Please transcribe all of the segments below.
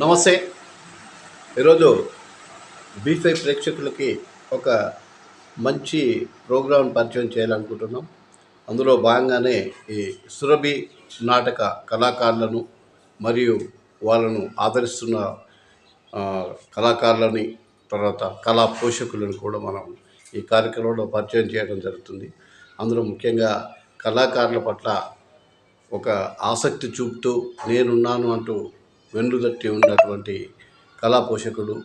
నమస్తే. ఈరోజు బీఫై ప్రేక్షకులకి ఒక మంచి ప్రోగ్రాం పరిచయం చేయాలనుకుంటున్నాం. అందులో భాగంగానే ఈ సురభి నాటక కళాకారులను మరియు వాళ్ళను ఆదరిస్తున్న కళాకారులని తర్వాత కళా పోషకులను కూడా మనం ఈ కార్యక్రమంలో పరిచయం చేయడం జరుగుతుంది. అందులో ముఖ్యంగా కళాకారుల పట్ల ఒక ఆసక్తి చూపుతూ నేనున్నాను అంటూ వెన్నుదట్టి ఉన్నటువంటి కళా పోషకుడు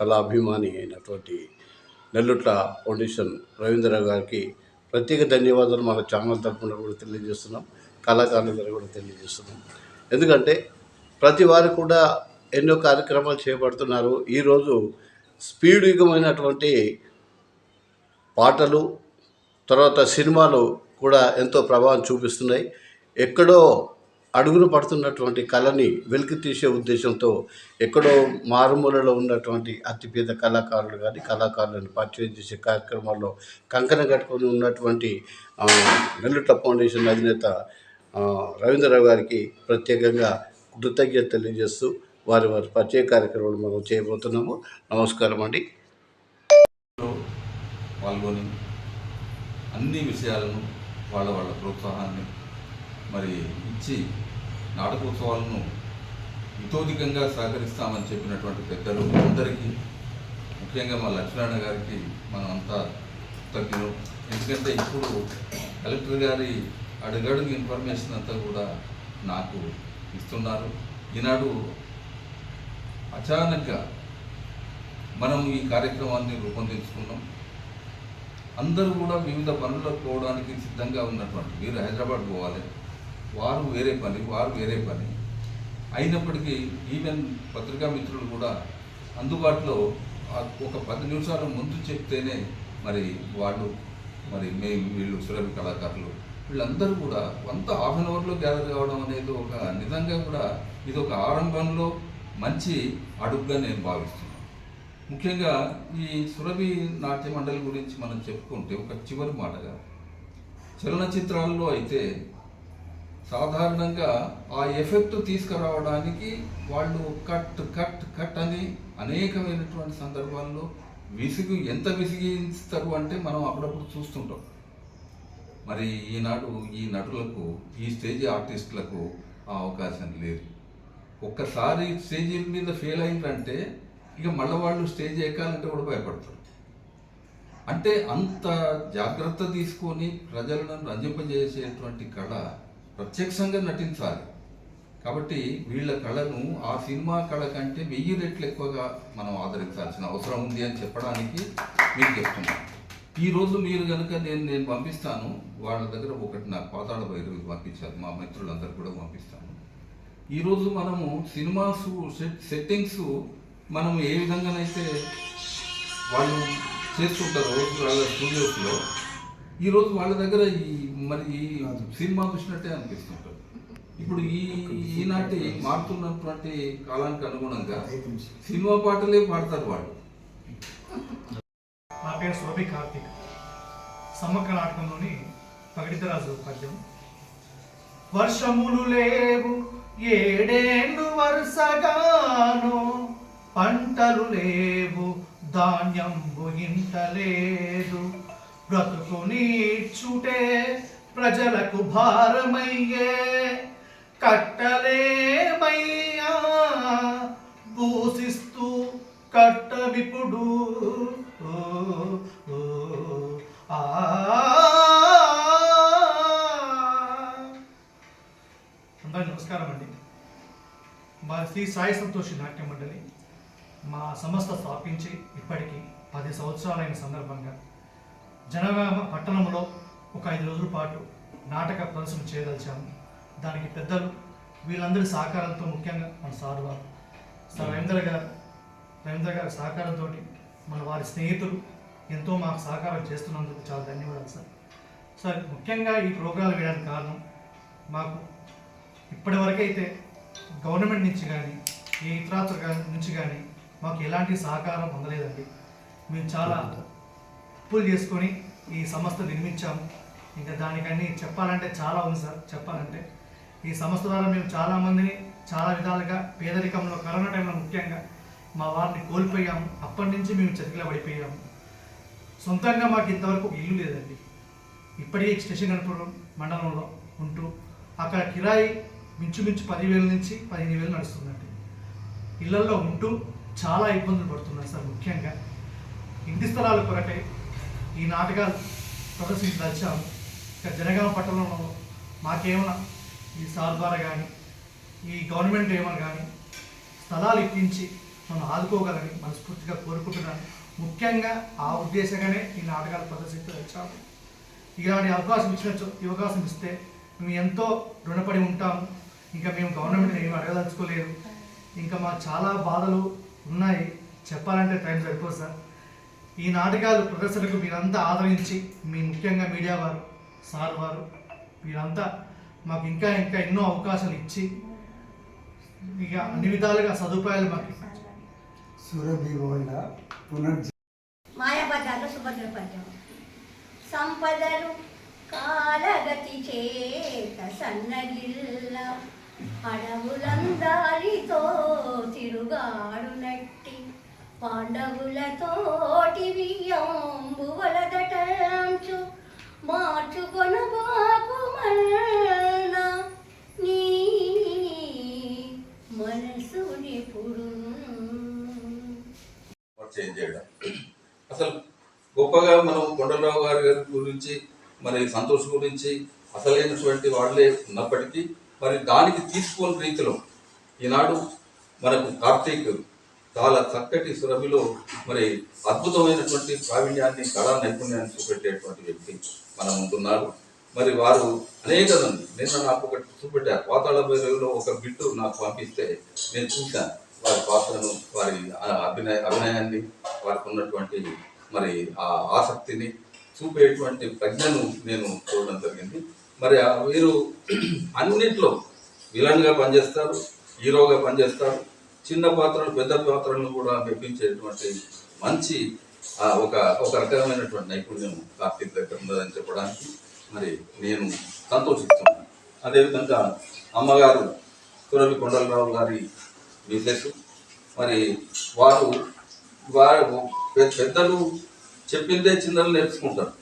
కళాభిమాని అయినటువంటి నెల్లుట్ల ఫౌండేషన్ రవీంద్ర గారికి ప్రత్యేక ధన్యవాదాలు మన ఛానల్ తరఫున కూడా తెలియజేస్తున్నాం కళాకారుల ద్వారా కూడా తెలియజేస్తున్నాం. ఎందుకంటే ప్రతి వారు కూడా ఎన్నో కార్యక్రమాలు చేపడుతున్నారు. ఈరోజు స్పీడ్ యుగమైనటువంటి పాటలు తర్వాత సినిమాలు కూడా ఎంతో ప్రభావం చూపిస్తున్నాయి. ఎక్కడో అడుగున పడుతున్నటువంటి కళని వెలికి తీసే ఉద్దేశంతో ఎక్కడో మారుమూలలో ఉన్నటువంటి అతిపేద కళాకారులు కానీ కళాకారులను పరిచయం చేసే కార్యక్రమాల్లో కంకణం కట్టుకొని ఉన్నటువంటి నెల్లుట ఫౌండేషన్ అధినేత రవీంద్రరావు గారికి ప్రత్యేకంగా కృతజ్ఞత తెలియజేస్తూ వారి వారి పరిచయ కార్యక్రమాలు మనం చేయబోతున్నాము. నమస్కారం అండి. పాల్గొని అన్ని విషయాలను వాళ్ళ వాళ్ళ ప్రోత్సాహాన్ని మరి ఇచ్చి నాటకోత్సవాలను ఇతోధికంగా సహకరిస్తామని చెప్పినటువంటి పెద్దలు అందరికీ ముఖ్యంగా మా లక్ష్మణ గారికి మనం అంతా తగ్గిన ఎందుకంటే ఇప్పుడు కలెక్టర్ గారి అడుగడుగు ఇన్ఫర్మేషన్ అంతా కూడా నాకు ఇస్తున్నారు. ఈనాడు అచానక్గా మనం ఈ కార్యక్రమాన్ని రూపొందించుకున్నాం. అందరూ కూడా వివిధ పనులకు పోవడానికి సిద్ధంగా ఉన్నటువంటి మీరు హైదరాబాద్ పోవాలి. వారు వేరే పని వారు వేరే పని. అయినప్పటికీ ఈవెన్ పత్రికా మిత్రులు కూడా అందుబాటులో ఒక పది నిమిషాల ముందు చెప్తేనే మరి వాళ్ళు మరి మేము వీళ్ళు సురభి కళాకారులు వీళ్ళందరూ కూడా వంత హాఫ్ అన్ అవర్లో గ్యాదర్ కావడం అనేది ఒక నిజంగా కూడా ఇది ఒక ఆరంభంలో మంచి అడుగుగా నేను భావిస్తున్నాను. ముఖ్యంగా ఈ సురభి నాట్య మండలి గురించి మనం చెప్పుకుంటే ఒక చివరి మాటగా చలనచిత్రాల్లో అయితే సాధారణంగా ఆ ఎఫెక్ట్ తీసుకురావడానికి వాళ్ళు కట్ కట్ కట్ అని అనేకమైనటువంటి సందర్భాల్లో విసుగు ఎంత విసిగిస్తారు అంటే మనం అప్పుడప్పుడు చూస్తుంటాం. మరి ఈనాడు ఈ నటులకు ఈ స్టేజ్ ఆర్టిస్టులకు ఆ అవకాశం లేదు. ఒక్కసారి స్టేజ్ మీద ఫెయిల్ అయిందంటే ఇక మళ్ళీ వాళ్ళు స్టేజ్ ఎక్కాలంటే కూడా భయపడతారు. అంటే అంత జాగ్రత్త తీసుకొని ప్రజలను రంజింపజేసేటువంటి కళ ప్రత్యక్షంగా నటించాలి. కాబట్టి వీళ్ళ కళను ఆ సినిమా కళ కంటే వెయ్యి రెట్లు ఎక్కువగా మనం ఆదరించాల్సిన అవసరం ఉంది అని చెప్పడానికి మీకు చెప్తున్నాను ఈ రోజు మీరు కనుక నేను నేను పంపిస్తాను వాళ్ళ దగ్గర ఒకటి నాకు పాతాళ భైరవి పంపించారు మా మిత్రులందరూ కూడా పంపిస్తాను. ఈరోజు మనము సినిమాస్ సెట్ సెట్టింగ్స్ మనం ఏ విధంగానైతే వాళ్ళు చేస్తుంటారు వాళ్ళ స్టూడియోస్లో ఈరోజు వాళ్ళ దగ్గర ఈ మరి ఈ సినిమా చూసినట్టే అనిపిస్తుంటారు ఇప్పుడు ఈ ఈనాటి మారుతున్నటువంటి కాలానికి అనుగుణంగా సినిమా పాటలే పాడతారు వాళ్ళు. నా పేరు సురభి కార్తిక్. సమ్మక్క నాటకంలోని పగడితరాజు పద్యం వర్షములు లేవు ఏడేండు వరుసగాను పంటలు లేవు ధాన్యంబు ఇంట లేదు. బ్రతుకు నీచుటే ప్రజలకు భారమయ్యే కట్టలేమయ్యా. భూసిస్తూ కట్టవిపుడు. ఓ, ఓ, నమస్కారం అండి. మా శ్రీ సాయి సంతోషి నాట్య మండలి మా సంస్థ స్థాపించి ఇప్పటికీ పది సంవత్సరాలైన సందర్భంగా జనగామ పట్టణంలో ఒక ఐదు రోజుల పాటు నాటక ప్రదర్శన చేయదలిచాము. దానికి పెద్దలు వీళ్ళందరి సహకారంతో ముఖ్యంగా మన సార్ వారు. సార్ రవీంద్ర గారు రవీంద్ర గారి సహకారంతో మన వారి స్నేహితులు ఎంతో మాకు సహకారం చేస్తున్నందుకు చాలా ధన్యవాదాలు సార్. సార్ ముఖ్యంగా ఈ ప్రోగ్రాలు వేయడానికి కారణం మాకు ఇప్పటివరకైతే గవర్నమెంట్ నుంచి కానీ ఏ ఇతరాత్ర నుంచి కానీ మాకు ఎలాంటి సహకారం అందలేదండి మేము చాలా అప్పులు చేసుకొని ఈ సంస్థ నిర్మించాము. ఇంకా దానికన్నీ చెప్పాలంటే చాలా ఉంది సార్ చెప్పాలంటే. ఈ సంస్థ ద్వారా మేము చాలామందిని చాలా విధాలుగా పేదరికంలో కరోనా టైంలో ముఖ్యంగా మా వారిని కోల్పోయాము. అప్పటి నుంచి మేము చతికిల పడిపోయాము. సొంతంగా మాకు ఇంతవరకు ఒక ఇల్లు లేదండి. ఇప్పటికీ స్టేషన్ గణపురం మండలంలో ఉంటూ అక్కడ కిరాయి మించుమించు పదివేల నుంచి పదిహేను వేలు నడుస్తుందండి. ఇళ్ళలో ఉంటూ చాలా ఇబ్బందులు పడుతున్నాం సార్ ముఖ్యంగా. ఇంటి స్థలాలు కొరకై ఈ నాటకాలు ప్రదర్శించదలిచాము ఇక జనగామ పట్టణంలో మాకేమైనా ఈ సార్ ద్వారా కానీ ఈ గవర్నమెంట్ ఏమైనా కానీ స్థలాలు ఇప్పించి మనం ఆదుకోగలని మనస్ఫూర్తిగా కోరుకుంటున్నాను. ముఖ్యంగా ఆ ఉద్దేశంగానే ఈ నాటకాలు ప్రదర్శించదలిచాము ఇలాంటి అవకాశం ఇచ్చిన చో- ఈ అవకాశం ఇస్తే మేము ఎంతో రుణపడి ఉంటాము ఇంకా మేము గవర్నమెంట్ ఏమి అడగదలుచుకోలేదు. ఇంకా మాకు చాలా బాధలు ఉన్నాయి. చెప్పాలంటే టైం సరిపోదు సార్. ఈ నాటకాలు ప్రదర్శనకు మీరంతా ఆదరించి మీ ముఖ్యంగా మీడియా వారు సార్ వారు మీరంతా మాకు ఇంకా ఇంకా ఎన్నో అవకాశాలు ఇచ్చి ఇక అన్ని విధాలుగా సదుపాయాలు మాకు. సురభి పునర్జ మాయాబజార్లో సుభద్ర పద్యం సంపదలు కాలగతి చేత సన్నగిల్ల అడవులందారితో తిరుగాడునట్టి పాండవులతోటి వియ్యంబు మార్చుకొన బాపు మన్న నీ మనసు నిపుడు చేయడం. అసలు గొప్పగా మనం కొండలరావు గారి గారి గురించి మరి సంతోష్ గురించి అసలైనటువంటి వాళ్ళే ఉన్నప్పటికీ మరి దానికి తీసుకోని రీతిలో ఈనాడు మనకు కార్తీక్ చాలా చక్కటి సురభిలో మరి అద్భుతమైనటువంటి ప్రావీణ్యాన్ని కళా నైపుణ్యాన్ని చూపెట్టేటువంటి వ్యక్తి మన ముందున్నారు. మరి వారు అనేక మంది నిన్న నాకు ఒకటి చూపెట్టారు. పాతాళ భైరవిలో ఒక బిట్టు నాకు పంపిస్తే నేను చూశాను. వారి పాత్రను వారి అభినయ అభినయాన్ని వారికి ఉన్నటువంటి మరి ఆ ఆసక్తిని చూపేటువంటి ప్రజ్ఞను నేను చూడడం జరిగింది. మరి వీరు అన్నిట్లో విలన్గా పనిచేస్తారు హీరోగా పనిచేస్తారు. చిన్న పాత్రలు పెద్ద పాత్రలను కూడా మెప్పించేటువంటి మంచి ఒక ఒక రకమైనటువంటి నైపుణ్యం కార్తీక్ దగ్గర ఉందని చెప్పడానికి మరి నేను సంతోషిస్తున్నాను. అదేవిధంగా అమ్మగారు సురభి కొండలరావు గారి మిసెస్ మరి వారు వారు పెద్దలు చెప్పిందే చిన్నలు నేర్చుకుంటారు.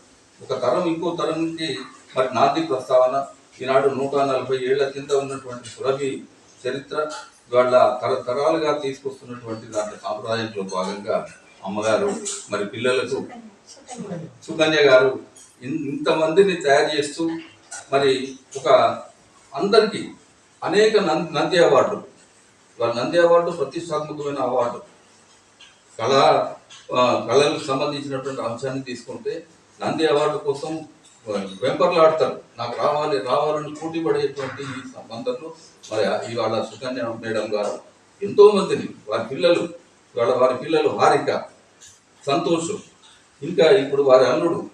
ఒక తరం ఇంకో తరంకి మరి నాంది ప్రస్తావన ఈనాడు నూట నలభై ఏళ్ళ కింద ఉన్నటువంటి సురభి చరిత్ర వాళ్ళ తరతరాలుగా తీసుకొస్తున్నటువంటి దాంట్లో సాంప్రదాయంలో భాగంగా అమ్మగారు మరి పిల్లలకు సుకన్య గారు ఇన్- ఇంతమందిని తయారు చేస్తూ మరి ఒక అందరికీ అనేక నంది అవార్డులు వాళ్ళ నంది అవార్డు ప్రతిష్టాత్మకమైన అవార్డు. కళా కళలకు సంబంధించినటువంటి అంశాన్ని తీసుకుంటే నంది అవార్డు కోసం వెంపర్లాడతారు నాకు రావాలి రావాలని పోటీ పడేటువంటి ఈ సంబంధంలో మరి ఇవాళ సుకన్య మేడం గారు ఎంతో మందిని వారి పిల్లలు ఇవాళ వారి పిల్లలు హారిక సంతోష్ ఇంకా ఇప్పుడు వారి అల్లుడు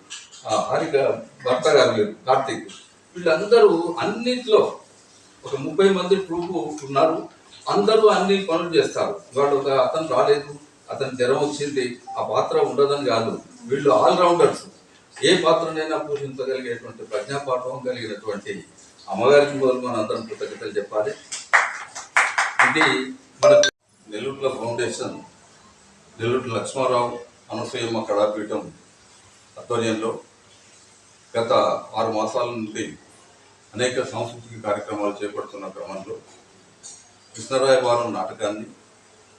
హారిక భర్త గారు లేరు కార్తీక్. వీళ్ళందరూ అన్నింటిలో ఒక ముప్పై మంది ట్రూపు ఉన్నారు. అందరూ అన్ని పనులు చేస్తారు. వాళ్ళు ఒక అతను రాలేదు అతను జ్వరం వచ్చింది ఆ పాత్ర ఉండదని కాదు. వీళ్ళు ఆల్రౌండర్స్ ఏ పాత్రనైనా పోషించగలిగేటువంటి ప్రజ్ఞాపాఠం కలిగినటువంటి అమ్మగారికి మొదలు మన అందరం కృతజ్ఞతలు చెప్పాలి. ఇది మన నెల్లూరుల ఫౌండేషన్ నెల్లూరు లక్ష్మారావు అనసూయమ్మ కళాపీఠం ఆధ్వర్యంలో గత ఆరు మాసాల నుండి అనేక సాంస్కృతిక కార్యక్రమాలు చేపడుతున్న క్రమంలో కృష్ణరాయవారం నాటకాన్ని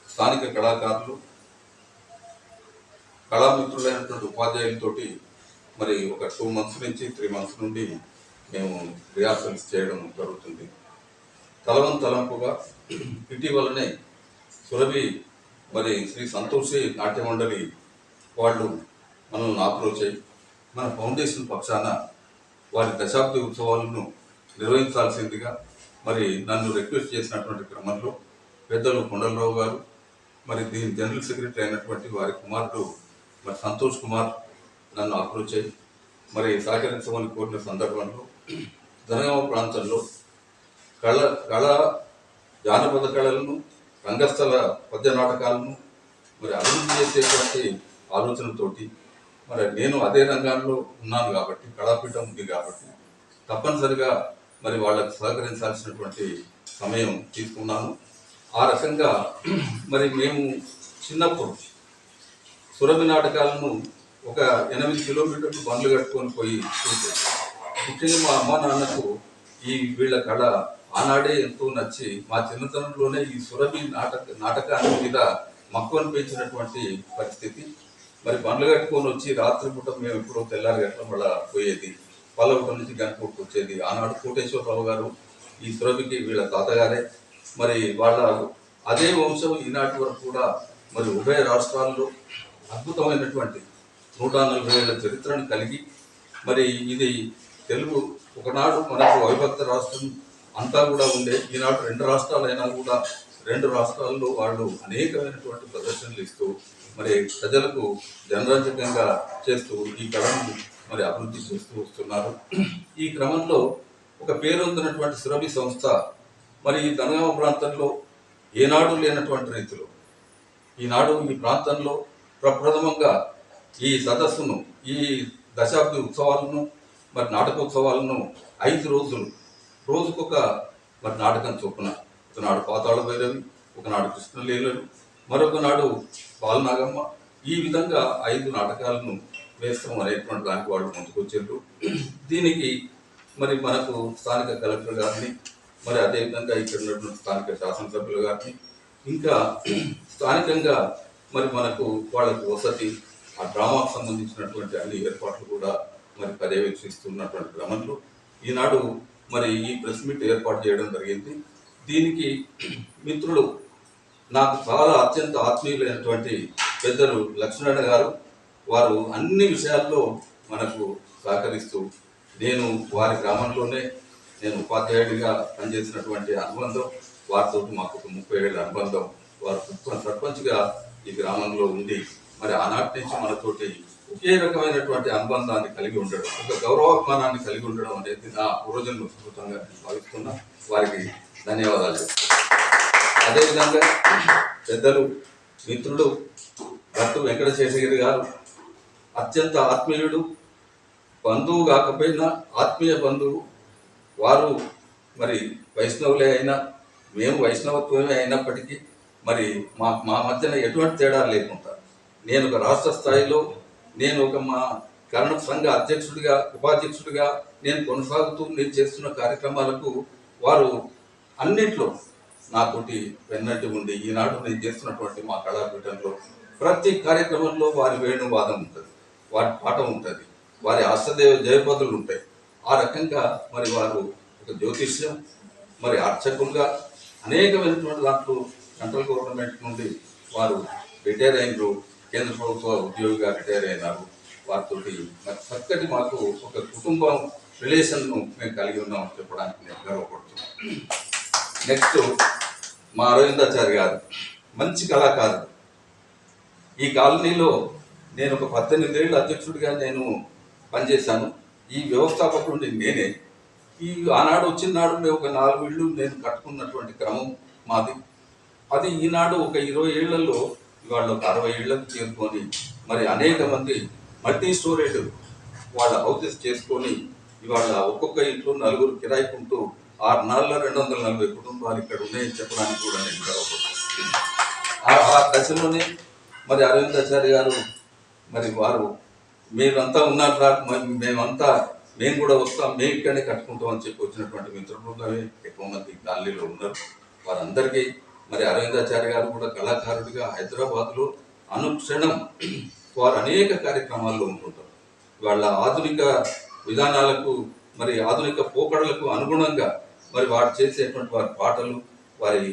స్థానిక కళాకారులు కళామిత్రులైనటువంటి ఉపాధ్యాయులతోటి మరి ఒక టూ మంత్స్ నుంచి త్రీ మంత్స్ నుండి మేము రిహార్సల్స్ చేయడం జరుగుతుంది. తలవం తలంపుగా ఇటీవలనే సురభి మరి శ్రీ సంతోషి నాట్య మండలి వాళ్ళు మనల్ని అప్రోచ్ అయ్యి మన ఫౌండేషన్ పక్షాన వారి దశాబ్ది ఉత్సవాలను నిర్వహించాల్సిందిగా మరి నన్ను రిక్వెస్ట్ చేసినటువంటి క్రమంలో పెద్దలు కొండలరావు గారు మరి దీని జనరల్ సెక్రటరీ అయినటువంటి వారి కుమారుడు మరి సంతోష్ కుమార్ నన్ను అప్రోచ్ మరి సహకరించమని కోరిన సందర్భంలో జనగామ ప్రాంతంలో కళ కళ జానపద కళలను రంగస్థల పద్య నాటకాలను మరి అభివృద్ధి చేసేటువంటి ఆలోచనతోటి మరి నేను అదే రంగాల్లో ఉన్నాను కాబట్టి కళాపీఠం ఉంది కాబట్టి తప్పనిసరిగా మరి వాళ్ళకు సహకరించాల్సినటువంటి సమయం తీసుకున్నాను. ఆ రకంగా మరి మేము చిన్నప్పుడు సురభి నాటకాలను ఒక ఎనిమిది కిలోమీటర్లు బండ్లు కట్టుకొని పోయి చూసాం ముఖ్యంగా మా అమ్మ నాన్నకు ఈ వీళ్ళ కళ ఆనాడే ఎంతో నచ్చి మా చిన్నతనంలోనే ఈ సురభి నాటక నాటకాన్ని మీద మక్కువను పెంచినటువంటి పరిస్థితి. మరి బండ్లు కట్టుకొని వచ్చి రాత్రిపూట మేము ఎప్పుడో తెల్లారి గట్ల మళ్ళా పోయేది. పల్లవటం నుంచి గంటపూటకు వచ్చేది. ఆనాడు కోటేశ్వరరావు గారు ఈ సురభికి వీళ్ళ తాతగారే. మరి వాళ్ళ అదే వంశం ఈనాటి వరకు కూడా మరి ఉభయ రాష్ట్రాల్లో అద్భుతమైనటువంటి నూట నలభై ఏళ్ళ చరిత్రను కలిగి మరి ఇది తెలుగు ఒకనాడు మనకు అవిభక్త రాష్ట్రం అంతా కూడా ఉండే ఈనాడు రెండు రాష్ట్రాలైనా కూడా రెండు రాష్ట్రాల్లో వాళ్ళు అనేకమైనటువంటి ప్రదర్శనలు ఇస్తూ మరి ప్రజలకు జనరంజకంగా చేస్తూ ఈ కళను మరి అభివృద్ధి చేస్తూ వస్తున్నారు. ఈ క్రమంలో ఒక పేరొందినటువంటి సురభి సంస్థ మరి ఈ ధనగామ ప్రాంతంలో ఏనాడు లేనటువంటి రీతిలో ఈనాడు ఈ ప్రాంతంలో ప్రప్రథమంగా ఈ సదస్సును ఈ దశాబ్ది ఉత్సవాలను మరి నాటకోత్సవాలను ఐదు రోజులు రోజుకొక మరి నాటకం చొప్పున. ఒకనాడు పాతాళ భైరవి ఒకనాడు కృష్ణలీలలు మరొకనాడు బాలనాగమ్మ. ఈ విధంగా ఐదు నాటకాలను వేస్తాం అనేటువంటి దానికి వాళ్ళు ముందుకొచ్చారు. దీనికి మరి మనకు స్థానిక కలెక్టర్ గారిని మరి అదేవిధంగా ఇక్కడ ఉన్నటువంటి స్థానిక శాసనసభ్యులు గారిని ఇంకా స్థానికంగా మరి మనకు వాళ్ళకు వసతి ఆ డ్రామాకు సంబంధించినటువంటి అన్ని ఏర్పాట్లు కూడా మరి పర్యవేక్షిస్తున్నటువంటి క్రమంలో ఈనాడు మరి ఈ ప్రెస్ మీట్ ఏర్పాటు చేయడం జరిగింది. దీనికి మిత్రులు నాకు చాలా అత్యంత ఆత్మీయులైనటువంటి పెద్దలు లక్ష్మణ గారు వారు అన్ని విషయాల్లో మనకు సహకరిస్తూ నేను వారి గ్రామంలోనే నేను ఉపాధ్యాయుడిగా పనిచేసినటువంటి అనుబంధం వారితో మాకు ఒక ముప్పై ఏళ్ళ అనుబంధం వారు సర్పంచ్గా ఈ గ్రామంలో ఉండి మరి ఆనాటి నుంచి మనతోటి ఒకే రకమైనటువంటి అనుబంధాన్ని కలిగి ఉండడం ఒక గౌరవాభిమానాన్ని కలిగి ఉండడం అనేది నా పూర్వజన్మ స్ఫూర్తంగా భావిస్తున్నా. వారికి ధన్యవాదాలు అదేవిధంగా పెద్దలు మిత్రుడు భర్త వెంకట శేషగిరి గారు అత్యంత ఆత్మీయుడు బంధువు కాకపోయినా ఆత్మీయ బంధువు. వారు మరి వైష్ణవులే అయినా మేము వైష్ణవత్వమే అయినప్పటికీ మరి మా మా మధ్యన ఎటువంటి తేడా లేకుండా నేను ఒక రాష్ట్ర స్థాయిలో నేను ఒక మా కరణ సంఘ అధ్యక్షుడిగా ఉపాధ్యక్షుడిగా నేను కొనసాగుతూ నేను చేస్తున్న కార్యక్రమాలకు వారు అన్నిట్లో నాతోటి వెన్నట్టు ఉండి ఈనాడు నేను చేస్తున్నటువంటి మా కళాపీఠంలో ప్రతి కార్యక్రమంలో వారి వేణువాదం ఉంటుంది వారి పాట ఉంటుంది వారి అష్టదేవ జయపదులు ఉంటాయి. ఆ రకంగా మరి వారు ఒక జ్యోతిష్యం మరి అర్చకులుగా అనేకమైనటువంటి దాంట్లో సెంట్రల్ గవర్నమెంట్ నుండి వారు రిటైర్ అయినరు. కేంద్ర ప్రభుత్వ ఉద్యోగిగా రిటైర్ అయినారు వారితో మరి చక్కటి మాకు ఒక కుటుంబం రిలేషన్ను మేము కలిగి ఉన్నామని చెప్పడానికి నేను గర్వపడుతున్నాను. నెక్స్ట్ మా అరవిందాచారి గారు మంచి కళాకారుడు. ఈ కాలనీలో నేను ఒక పద్దెనిమిది ఏళ్ళు అధ్యక్షుడిగా నేను పనిచేశాను. ఈ వ్యవస్థాపకుడిని నేనే. ఈ ఆనాడు వచ్చిన నాడు ఒక నాలుగు ఇళ్ళు నేను కట్టుకున్నటువంటి క్రమం మాది. అది ఈనాడు ఒక ఇరవై ఏళ్ళలో ఇవాళ ఒక అరవై ఏళ్ళకు చేరుకొని మరి అనేక మంది మల్టీ స్టోరేజ్ వాళ్ళ హౌసెస్ చేసుకొని ఇవాళ ఒక్కొక్క ఇంట్లో నలుగురు కిరాయికుంటూ ఆరు నెలల రెండు వందల నలభై కుటుంబాలు ఇక్కడ ఉన్నాయని చెప్పడానికి కూడా నేను గర్వపడుతున్నాను. ఆ దశలోనే మరి అరవిందాచారి గారు మరి వారు మీరంతా ఉన్నారు సార్ మేమంతా మేము కూడా వస్తాం మేము ఇక్కడనే కట్టుకుంటాం అని చెప్పి వచ్చినటువంటి మిత్ర బృందమే ఎక్కువ మంది గాలిలో ఉన్నారు. వారందరికీ మరి అరవిందాచార్య గారు కూడా కళాకారుడిగా హైదరాబాద్లో అనుక్షణం వారు అనేక కార్యక్రమాల్లో ఉంటుంటారు. వాళ్ళ ఆధునిక విధానాలకు మరి ఆధునిక పోకడలకు అనుగుణంగా మరి వారు చేసేటువంటి వారి పాటలు వారి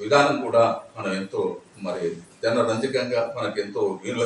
విధానం కూడా మనం ఎంతో మరి జనరంజకంగా మనకు ఎంతో వీళ్ళ